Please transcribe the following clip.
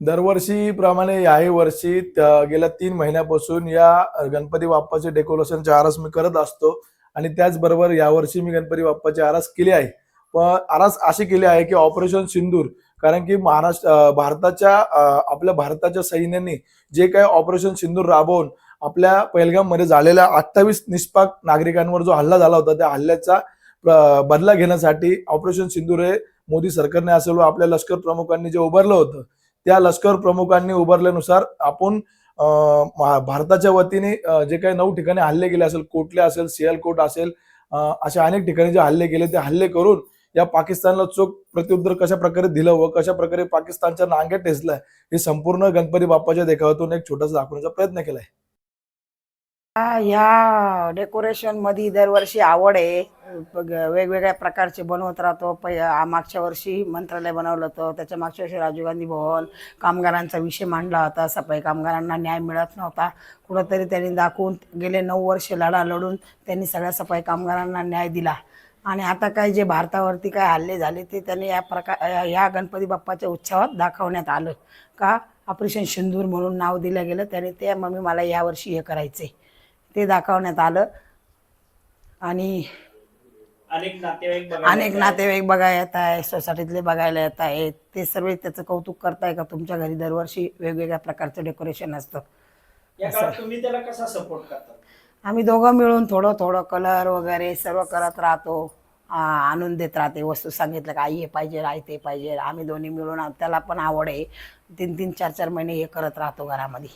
दरवर्षीप्रमाणे याही वर्षी गेल्या तीन महिन्यापासून या गणपती बाप्पाचे डेकोरेशनचे आरास मी करत असतो. आणि त्याचबरोबर यावर्षी मी गणपती बाप्पाचे आरास केले आहे. पण आरास अशी केली आहे की ऑपरेशन सिंदूर कारण की महाराष्ट्र भारताच्या आपल्या भारताच्या सैन्याने जे काही ऑपरेशन सिंदूर राबवून आपल्या पहिलगाममध्ये झालेल्या अठ्ठावीस निष्पाक नागरिकांवर जो हल्ला झाला होता त्या हल्ल्याचा बदला घेण्यासाठी ऑपरेशन सिंदूर हे मोदी सरकारने असेल व आपल्या लष्कर प्रमुखांनी जे उभारलं होतं त्या लष्कर प्रमुखांनी उभारल्यानुसार आपण भारताच्या वतीने जे काही नऊ ठिकाणी हल्ले गेले असेल कोटले असेल सियालकोट असेल अशा अनेक ठिकाणी जे हल्ले गेले ते हल्ले करून या पाकिस्तानला चोख प्रत्युत्तर कशा प्रकारे दिलं व कशा प्रकारे पाकिस्तानच्या नांग्या ठेचलाय हे संपूर्ण गणपती बाप्पाच्या देखावातून एक छोटासा दाखवण्याचा प्रयत्न केलाय. ह्या डेकोरेशनमध्ये दरवर्षी आवड आहे. वेगवेगळ्या प्रकारचे बनवत राहतो. प मागच्या वर्षी मंत्रालय बनवलं होतं. त्याच्या मागच्या वर्षी राजीव गांधी भवन कामगारांचा विषय मांडला होता. सफाई कामगारांना न्याय मिळत नव्हता. कुठंतरी त्यांनी दाखवून गेले नऊ वर्ष लढा लढून त्यांनी सगळ्या सफाई कामगारांना न्याय दिला. आणि आता काय जे भारतावरती काय हल्ले झाले ते त्यांनी या प्रकार या गणपती बाप्पाच्या उत्सवात दाखवण्यात आलं. का? ऑपरेशन सिंदूर म्हणून नाव दिलं गेलं. त्याने ते मम्मी मला यावर्षी हे करायचे ते दाखवण्यात आलं. आणि अनेक नातेवाईक बघायला अनेक येतात. नातेवाईक बघायला येत आहे सोसायटीतले बघायला येत आहेत. ते सर्व त्याचं कौतुक करताय का? तुमच्या घरी दरवर्षी वेगवेगळ्या प्रकारचं डेकोरेशन असतं. या काळात तुम्ही त्याला कसा सपोर्ट करता आम्ही दोघं मिळून थोडं थोडं कलर वगैरे सर्व करत राहतो. आ, आणून देत राहते. वस्तू सांगितलं का आई हे पाहिजे आई ते पाहिजे. आम्ही दोन्ही मिळून त्याला पण आवड आहे. तीन तीन चार चार महिने हे करत राहतो घरामध्ये.